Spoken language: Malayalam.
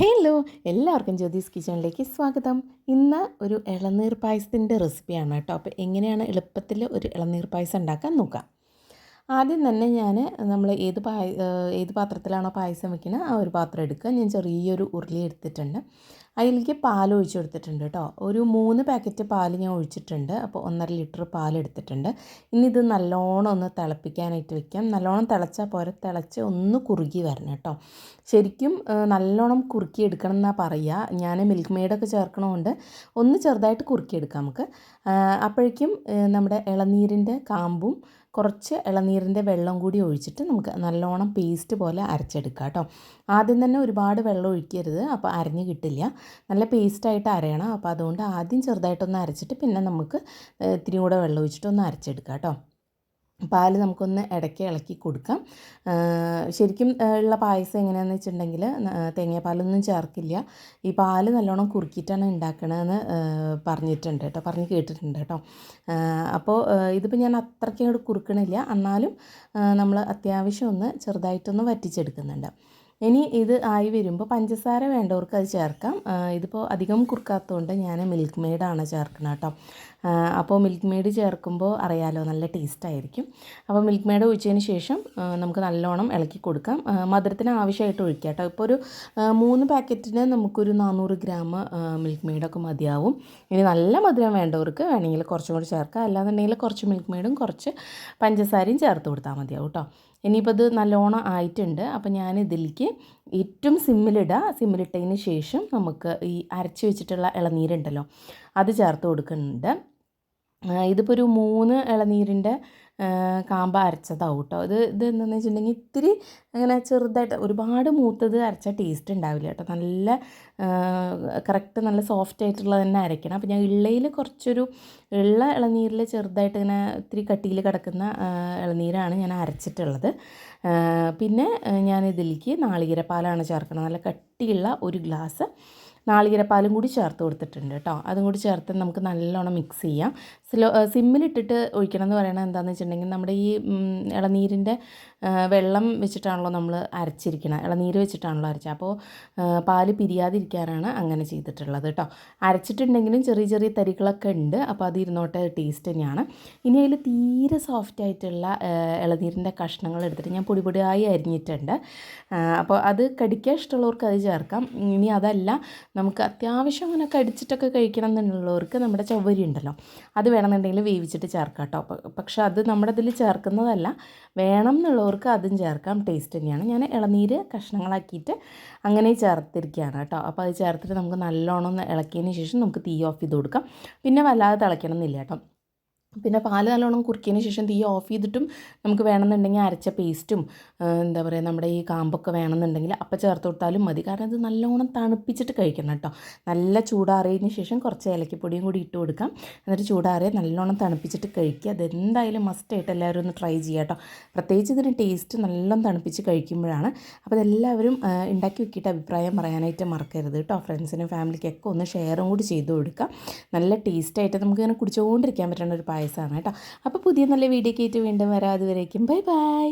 ഹലോ എല്ലാവർക്കും ജ്യോതിസ് കിച്ചണിലേക്ക് സ്വാഗതം. ഇന്ന് ഒരു ഇളനീർ പായസത്തിന്റെ റെസിപ്പിയാണ് കേട്ടോ. അപ്പോൾ എങ്ങനെയാണ് എളുപ്പത്തിൽ ഒരു ഇളനീർ പായസം ഉണ്ടാക്കാൻ നോക്കാം. ആദ്യം തന്നെ ഞാൻ നമ്മൾ ഏത് പായ ഏത് പാത്രത്തിലാണോ പായസം വെക്കുന്നത് ആ ഒരു പാത്രം എടുക്കുക. ഞാൻ ചെറിയൊരു ഉരുളി എടുത്തിട്ടുണ്ട്. അതിലേക്ക് പാൽ ഒഴിച്ചു കൊടുത്തിട്ടുണ്ട് കേട്ടോ. ഒരു മൂന്ന് പാക്കറ്റ് പാൽ ഞാൻ ഒഴിച്ചിട്ടുണ്ട്. അപ്പോൾ ഒന്നര ലിറ്റർ പാൽ എടുത്തിട്ടുണ്ട്. ഇനി ഇത് നല്ലോണം ഒന്ന് തിളപ്പിക്കാനായിട്ട് വെക്കാം. നല്ലോണം തിളച്ചാൽ പോരെ. തിളച്ച് ഒന്ന് കുറുകി വരണം കേട്ടോ. ശരിക്കും നല്ലോണം കുറുക്കി എടുക്കണം എന്നാണ് പറയുക ഞാൻ മിൽക്ക് മെയ്ഡൊക്കെ ചേർക്കണമുണ്ട് ഒന്ന് ചെറുതായിട്ട് കുറുക്കിയെടുക്കാം നമുക്ക്. അപ്പോഴേക്കും നമ്മുടെ ഇളനീരിന്റെ കാമ്പും കുറച്ച് ഇളനീരിന്റെ വെള്ളം കൂടി ഒഴിച്ചിട്ട് നമുക്ക് നല്ലോണം പേസ്റ്റ് പോലെ അരച്ചെടുക്കാം കേട്ടോ. ആദ്യം തന്നെ ഒരുപാട് വെള്ളം ഒഴിക്കരുത് അപ്പോൾ അരഞ്ഞ് കിട്ടില്ല. നല്ല പേസ്റ്റായിട്ട് അരയണം അപ്പോൾ അതുകൊണ്ട് ആദ്യം ചെറുതായിട്ടൊന്ന് അരച്ചിട്ട് പിന്നെ നമുക്ക് ഇത്തിരി കൂടെ വെള്ളം ഒഴിച്ചിട്ടൊന്ന് അരച്ചെടുക്കാം കേട്ടോ. പാൽ നമുക്കൊന്ന് ഇടയ്ക്ക് ഇളക്കി കൊടുക്കാം. ശരിക്കും ഉള്ള പായസം എങ്ങനെയാണെന്ന് വെച്ചിട്ടുണ്ടെങ്കിൽ തേങ്ങാപ്പാലൊന്നും ചേർക്കില്ല. ഈ പാൽ നല്ലോണം കുറുക്കിയിട്ടാണ് ഉണ്ടാക്കണതെന്ന് പറഞ്ഞിട്ടുണ്ട് കേട്ടോ പറഞ്ഞ് കേട്ടിട്ടുണ്ട് കേട്ടോ. അപ്പോൾ ഇതിപ്പോൾ ഞാൻ അത്രയ്ക്ക് കുറുക്കണില്ല. എന്നാലും നമ്മൾ അത്യാവശ്യം ഒന്ന് ചെറുതായിട്ടൊന്ന് വറ്റിച്ചെടുക്കുന്നുണ്ട്. ഇനി ഇത് ആയി വരുമ്പോൾ പഞ്ചസാര വേണ്ടവർക്ക് അത് ചേർക്കാം. ഇതിപ്പോൾ അധികം കുറുക്കാത്തതുകൊണ്ട് ഞാൻ മിൽക്ക് മെയ്ഡാണ് ചേർക്കുന്നത് കേട്ടോ അപ്പോൾ മിൽക്ക് മെയ്ഡ് ചേർക്കുമ്പോൾ അറിയാലോ നല്ല ടേസ്റ്റായിരിക്കും അപ്പോൾ മിൽക്ക് മെയ്ഡ് ഒഴിച്ചതിന് ശേഷം നമുക്ക് നല്ലോണം ഇളക്കി കൊടുക്കാം. മധുരത്തിന് ആവശ്യമായിട്ട് ഒഴിക്കാം കേട്ടോ ഇപ്പോൾ ഒരു മൂന്ന് പാക്കറ്റിന് നമുക്കൊരു നാനൂറ് ഗ്രാം മിൽക്ക് മെയ്ഡൊക്കെ മതിയാവും. ഇനി നല്ല മധുരം വേണ്ടവർക്ക് വേണമെങ്കിൽ കുറച്ചും കൂടി ചേർക്കാം. അല്ലാന്നുണ്ടെങ്കിൽ കുറച്ച് മിൽക്ക് മെയ്ഡും കുറച്ച് പഞ്ചസാരയും ചേർത്ത് കൊടുത്താൽ മതിയാവും കേട്ടോ ഇനിയിപ്പോൾ ഇത് നല്ലോണം ആയിട്ടുണ്ട്. അപ്പോൾ ഞാൻ ഇതിലേക്ക് ഏറ്റവും സിമ്മിലിടുക സിമ്മിലിട്ടതിന് ശേഷം നമുക്ക് ഈ അരച്ച് വെച്ചിട്ടുള്ള ഇളനീരുണ്ടല്ലോ അത് ചേർത്ത് കൊടുക്കുന്നുണ്ട്. ഇതിപ്പോൾ ഒരു മൂന്ന് ഇളനീരിന്റെ കാമ്പ അരച്ചതാവും കേട്ടോ ഇത് ഇത് എന്താണെന്ന് വെച്ചിട്ടുണ്ടെങ്കിൽ ഇത്തിരി അങ്ങനെ ചെറുതായിട്ട് ഒരുപാട് മൂത്തത് അരച്ച ടേസ്റ്റ് ഉണ്ടാവില്ല കേട്ടോ. നല്ല കറക്റ്റ് നല്ല സോഫ്റ്റ് ആയിട്ടുള്ളത് തന്നെ അരയ്ക്കണം അപ്പോൾ ഞാൻ ഇള്ളയിൽ കുറച്ചൊരു ഉള്ള ഇളനീരിൽ ചെറുതായിട്ട് ഇങ്ങനെ ഇത്തിരി കട്ടിയിൽ കിടക്കുന്ന ഇളനീരാണ് ഞാൻ അരച്ചിട്ടുള്ളത്. പിന്നെ ഞാൻ ഇതിലേക്ക് നാളികേരപ്പാലാണ് ചേർക്കുന്നത് നല്ല കട്ടിയുള്ള ഒരു ഗ്ലാസ് നാളികേരപ്പാലും കൂടി ചേർത്ത് കൊടുത്തിട്ടുണ്ട് കേട്ടോ. അതും കൂടി ചേർത്ത് നമുക്ക് നല്ലോണം മിക്സ് ചെയ്യാം. സ്ലോ സിമ്മിലിട്ടിട്ട് ഒഴിക്കണം എന്ന് പറയണത് എന്താണെന്ന് വെച്ചിട്ടുണ്ടെങ്കിൽ നമ്മുടെ ഈ ഇളനീരിന്റെ വെള്ളം വെച്ചിട്ടാണല്ലോ നമ്മൾ അരച്ചിരിക്കണം ഇളനീര് വെച്ചിട്ടാണല്ലോ അരച്ചത്. അപ്പോൾ പാൽ പിരിയാതിരിക്കാനാണ് അങ്ങനെ ചെയ്തിട്ടുള്ളത് കേട്ടോ. അരച്ചിട്ടുണ്ടെങ്കിലും ചെറിയ ചെറിയ തരികളൊക്കെ ഉണ്ട്. അപ്പോൾ അത് ഇരുന്നോട്ടെ ടേസ്റ്റ് തന്നെയാണ്. ഇനി അതിൽ തീരെ സോഫ്റ്റ് ആയിട്ടുള്ള ഇളനീരിന്റെ കഷ്ണങ്ങൾ എടുത്തിട്ട് ഞാൻ പൊടി പൊടിയായി അരിഞ്ഞിട്ടുണ്ട്. അപ്പോൾ അത് കടിക്കാൻ ഇഷ്ടമുള്ളവർക്ക് അത് ചേർക്കാം. ഇനി അതല്ല നമുക്ക് അത്യാവശ്യം അങ്ങനെ കടിച്ചിട്ടൊക്കെ കഴിക്കണം എന്നുള്ളവർക്ക് നമ്മുടെ ചവ്വരി ഉണ്ടല്ലോ. അത് വേണമെന്നുണ്ടെങ്കിൽ വേവിച്ചിട്ട് ചേർക്കാം കേട്ടോ. പക്ഷേ അത് നമ്മുടെ ഇതിൽ ചേർക്കുന്നതല്ല. വേണം എന്നുള്ളവർക്ക് അതും ചേർക്കാം. ടേസ്റ്റ് തന്നെയാണ്. ഞാൻ ഇളനീര് കഷ്ണങ്ങളാക്കിയിട്ട് അങ്ങനെ ചേർത്തിരിക്കുകയാണ് കേട്ടോ. അപ്പോൾ അത് ചേർത്തിട്ട് നമുക്ക് നല്ലോണം ഇളക്കിയതിന് ശേഷം നമുക്ക് തീ ഓഫ് ചെയ്ത് കൊടുക്കാം. പിന്നെ വല്ലാതെ തിളയ്ക്കണം എന്നില്ല കേട്ടോ. പിന്നെ പാൽ നല്ലോണം കുറുക്കിയതിന് ശേഷം തീ ഓഫ് ചെയ്തിട്ടും നമുക്ക് വേണമെന്നുണ്ടെങ്കിൽ അരച്ച പേസ്റ്റും എന്താ പറയുക നമ്മുടെ ഈ കാമ്പൊക്കെ വേണമെന്നുണ്ടെങ്കിൽ അപ്പം ചേർത്ത് കൊടുത്താലും മതി. കാരണം ഇത് നല്ലോണം തണുപ്പിച്ചിട്ട് കഴിക്കണം കേട്ടോ. നല്ല ചൂടാറിയതിന് ശേഷം കുറച്ച് ഏലക്കപ്പൊടിയും കൂടി ഇട്ട് കൊടുക്കാം. എന്നിട്ട് ചൂടാറിയ നല്ലോണം തണുപ്പിച്ചിട്ട് കഴിക്കുക. അതെന്തായാലും മസ്റ്റായിട്ട് എല്ലാവരും ഒന്ന് ട്രൈ ചെയ്യുക കേട്ടോ. പ്രത്യേകിച്ച് ഇതിന് ടേസ്റ്റ് നല്ലോണം തണുപ്പിച്ച് കഴിക്കുമ്പോഴാണ്. അപ്പോൾ അതെല്ലാവരും ഉണ്ടാക്കി വെക്കിയിട്ട് അഭിപ്രായം പറയാനായിട്ട് മറക്കരുത് കേട്ടോ. ഫ്രണ്ട്സിനും ഫാമിലിക്കൊക്കെ ഒന്ന് ഷെയറും കൂടി ചെയ്ത് കൊടുക്കുക. നല്ല ടേസ്റ്റായിട്ട് നമുക്ക് ഇങ്ങനെ കുടിച്ചുകൊണ്ടിരിക്കാൻ പറ്റുന്ന ഒരു പായസമാണ് കേട്ടോ. അപ്പോൾ പുതിയ നല്ല വീഡിയോ കേട്ട് വീണ്ടും വരാം. അതുവരേക്കും. Bye bye.